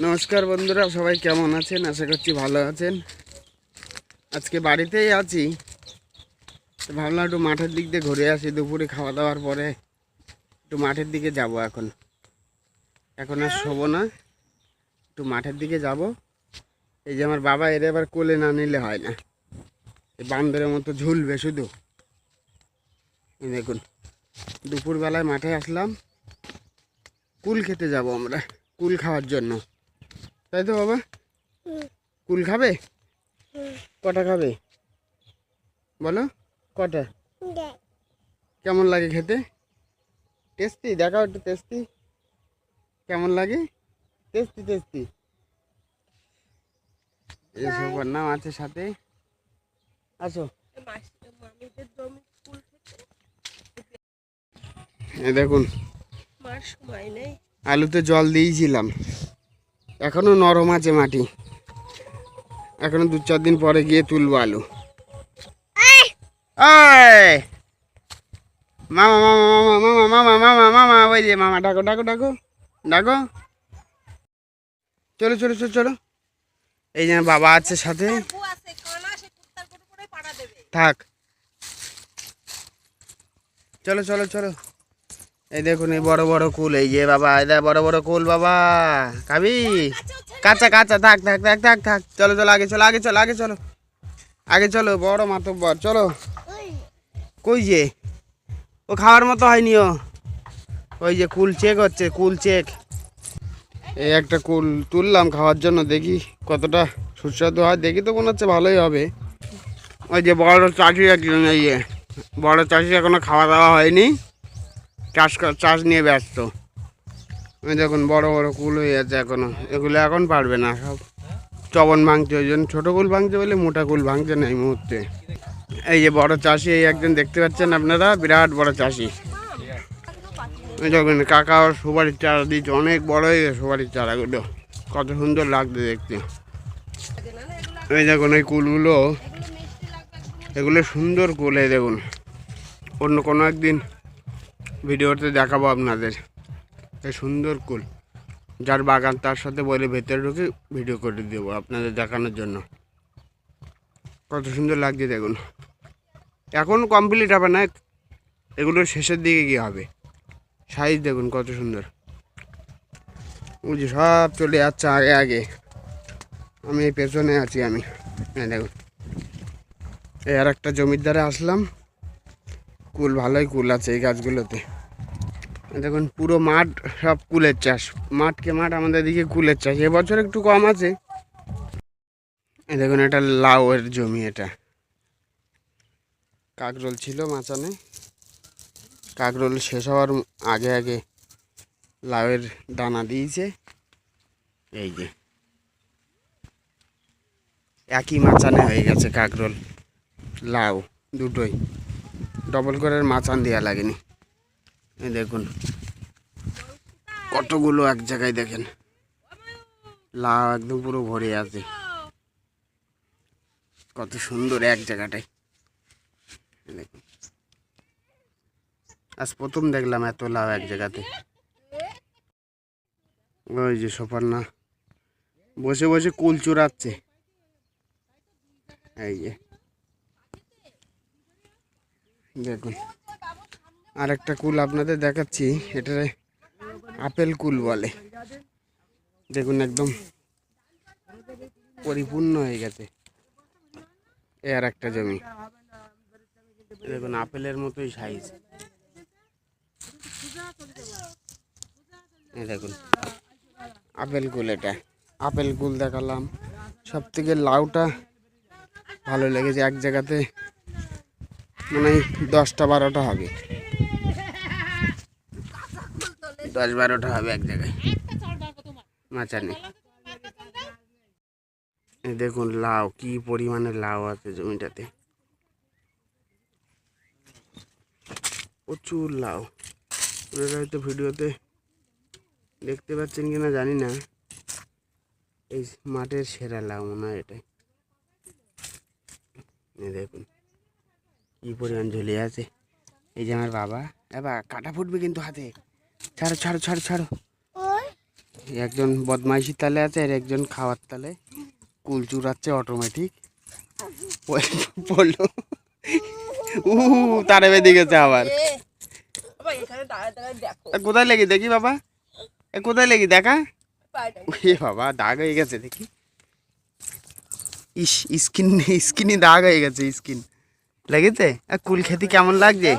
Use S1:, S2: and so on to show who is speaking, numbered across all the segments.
S1: নমস্কার বন্ধুরা, সবাই কেমন আছেন? আশা করছি ভালো আছেন। আজকে বাড়িতেই আছি। ভাবলাম একটু মাঠের দিক দিয়ে ঘুরে আসি, দুপুরে খাওয়া দাওয়ার পরে একটু মাঠের দিকে যাব এখন। এখন আর শোবো না, একটু মাঠের দিকে যাব। এই যে আমার বাবা এর আবার কোলে না নিলে হয় না। এই বান্দরের মতো ঝুলবে শুধু। দেখুন, দুপুরবেলায় মাঠে আসলাম। কুল খেতে যাব আমরা, কুল খাওয়ার জন্য। তাই তো বাবা? কুল খাবে? কটা খাবে? বলো কটা? কেমন লাগে খেতে? টেস্টি দেখাও একটু টেস্টি কেমন লাগে? টেস্টি টেস্টি এইসব নাম আছে সাথে। আসো। দেখুন। আলুতে জল দিয়েছিলাম। এখনও নরম আছে মাটি। এখনও দু চার দিন পরে গিয়ে তুলবো আলু! মামা মামা মামা মামা মামা মামা মামা ওই যে মামা ডাকো ডাকো ডাকো ডাকো। চলো চলো চলো চলো। এই যে বাবা আছে সাথে। থাক। চলো চলো চলো। এই দেখুন, এই বড় বড় কুল, এই যে বাবা, এই বড় বড় কুল, বাবা। খাবি কাঁচা কাঁচা, থাক থাক থাক থাক থাক। চলো চলো, আগে চলো আগে চলো আগে চলো। আগে চলো, বড় মাতব্বর, চলো। কই যে? ও খাওয়ার মতো হয়নি ও। ওই যে কুল চেক হচ্ছে, কুল চেক এই একটা কুল তুললাম খাওয়ার জন্য, দেখি কতটা সুস্বাদু হয়। দেখি তো মনে হচ্ছে ভালোই হবে। ওই যে বড় চাষি একজন, এই যে বড় চাষি এখনও খাওয়া দাওয়া হয়নি। চাষ চাষ নিয়ে ব্যস্ত। দেখুন, বড় বড় কুল হয়ে আছে এখনও। এগুলো এখন পারবে না। সব চবন ভাঙছে, ওই জন্য ছোটো কুল ভাঙছে বলে মোটা কুল ভাঙছে না এই মুহূর্তে। এই যে বড় চাষি, এই একজন দেখতে পাচ্ছেন আপনারা? বিরাট বড় চাষি। দেখুন, কাকা ওর সুপারির চারা দিয়েছে, অনেক বড় হয়ে গেছে সুপারির চারাগুলো। কত সুন্দর লাগছে দেখতে। এই দেখুন, এই কুলগুলো, এগুলো সুন্দর কুল, এই দেখুন। অন্য কোনো একদিন ভিডিওতে দেখাবো আপনাদের। এই সুন্দর কুল। যার বাগান, তার সাথে বলে ভেতরে ঢুকে ভিডিও করে দেবো আপনাদের দেখানোর জন্য। কত সুন্দর লাগছে দেখুন। এখন কমপ্লিট হবে না, এগুলো শেষের দিকে গিয়ে হবে। সাইজ দেখুন কত সুন্দর। যে সব চলে যাচ্ছে আগে আগে। আমি পেছনে আছি আমি। এই দেখুন। এই আর একটা জমির ধারে আসলাম। কুল, ভালোই কুল আছে এই গাছগুলোতে। দেখুন, পুরো মাঠ সব কুলের চাষ। মাঠকে মাঠ আমাদের দিকে কুলের চাষ। এবছর একটু কম আছে। দেখুন, এটা লাউয়ের জমি এটা। কাকরোল ছিল মাচানে কাকরোল শেষ হওয়ার আগে আগে লাউয়ের দানা দিয়েছে। এই যে। একই মাচানে হয়ে গেছে কাকরোল, লাউ দুটোই। ডবল করে মাচান দেওয়া লাগেনি। দেখুন, কতগুলো এক জায়গায় দেখেন। লাউ একদম পুরো ভরে আছে। কত সুন্দর এক জায়গাটায় দেখুন। আজ প্রথম দেখলাম এত লাউ এক জায়গাতে। ওই যে না বসে বসে কুল চুরাচ্ছে। এই যে। দেখুন। আর একটা কুল আপনাদের দেখাচ্ছি এটা আপেল কুল বলে। দেখুন একদম পরিপূর্ণ হয়ে গেছে। এ আর একটা জমি। দেখুন আপেলের মতোই সাইজ দেখুন, আপেল কুল এটা। আপেল কুল দেখালাম। সব থেকে লাউটা ভালো লেগেছে। এক জায়গাতে মানে দশটা বারোটা হবে। দশ বারোটা হবে এক জায়গায়। মাচানে এই দেখুন লাউ, কি পরিমাণে লাউ আছে জমিটাতে। প্রচুর লাউ। আপনারা হয়তো ভিডিওতে দেখতে পাচ্ছেন কি না জানি না। এই মাঠের সেরা লাউ মনে হয় এটাই। দেখুন। কি পরিমাণ ঝুলে আছে? এই যে আমার বাবা। এবার কাটা ফুটবে কিন্তু হাতে। ছাড়ো ছাড়ো ছাড়ো ছাড়ো। একজন বদমাইশির তালে আছে আর একজন খাওয়ার তালে। কুল চুরাচ্ছে অটোমেটিক পড়ল উ তারে বেঁধে গেছে আবার। কোথায় লেগে দেখি বাবা। এ কোথায় লেগে দেখা? এ বাবা দাগ হয়ে গেছে দেখি। ইস স্কিন স্কিনই দাগ হয়ে গেছে স্কিন। লেগেছে? আর কুল খেতে কেমন লাগছে?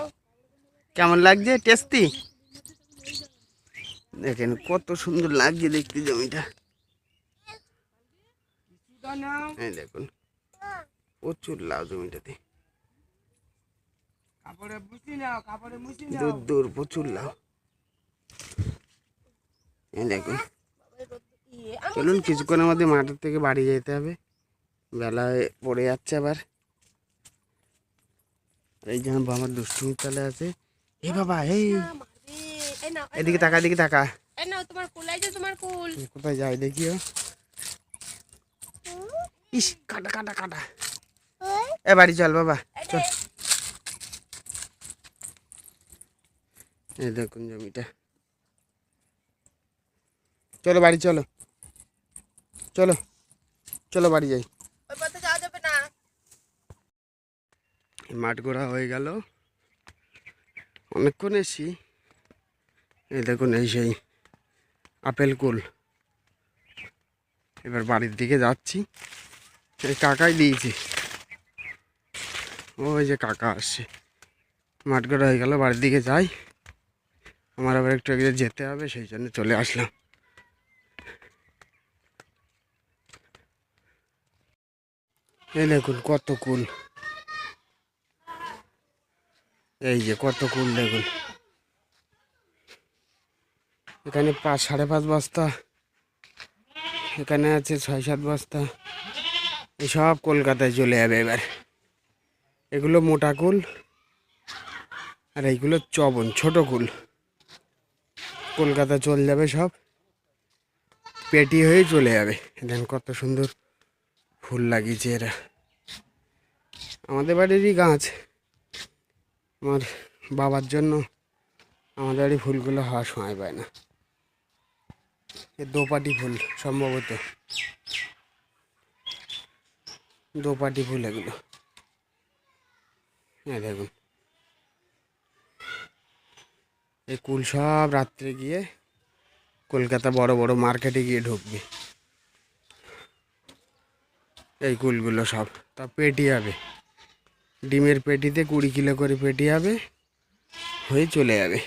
S1: কেমন লাগছে? টেস্টি দেখেন কত সুন্দর লাগছে দেখতে জমিটা। দেখুন প্রচুর লাউ জমিটাতে। দূর দূর প্রচুর লাউ। এই দেখুন চলুন কিছুক্ষণের মধ্যে মাঠের থেকে বাড়ি যেতে হবে। বেলায় পড়ে যাচ্ছে আবার। আর এই জন্য আমার দুষ্টুমির তালে আছে। এ বাবা এই। এদিকে তাকা এদিকে তাকা
S2: তোমার কুল এই তোমার কুল।
S1: কোথায় যায় দেখিও ইস কাটা কাটা কাটা। এ বাড়ি চল বাবা চল। এই দেখুন জমিটা। চলো বাড়ি চলো। চলো চলো বাড়ি যাই
S2: ওই পথে যাওয়া যাবে না
S1: মাঠ ঘোরা হয়ে গেল। অনেকক্ষণ এসছি। এই দেখুন, এই সেই আপেল কুল। এবার বাড়ির দিকে যাচ্ছি। এই কাকাই দিয়েছে। ওই যে কাকা আসছে। মাঠ ঘোরা হয়ে গেল, বাড়ির দিকে যাই। আমার আবার একটু আগে যেতে হবে, সেই জন্য চলে আসলাম। এই দেখুন, কত কুল। এই যে কত কুল দেখুন। এখানে পাঁচ, সাড়ে পাঁচ বস্তা। এখানে আছে ছয়, সাত বস্তা। এসব কলকাতায় চলে যাবে এবার। এগুলো মোটা কুল আর এইগুলো চবন, ছোট কুল। কলকাতা চলে যাবে সব। পেটি হয়ে চলে যাবে। দেখেন কত সুন্দর ফুল লাগিয়েছে এরা। আমাদের বাড়িরই গাছ। আমার বাবার জন্য আমাদের বাড়ি ফুলগুলো হওয়ার সময় পায় না। এ দোপাটি ফুল সম্ভবত। দোপাটি ফুল এগুলো। হ্যাঁ দেখুন। এই কুল সব রাত্রে গিয়ে কলকাতা বড় বড় মার্কেটে গিয়ে ঢুকবে। এই কুলগুলো সব। তা পেটি হবে ডিমের পেটিতে কুড়ি কিলো করে পেটি হবে হয়ে চলে যাবে।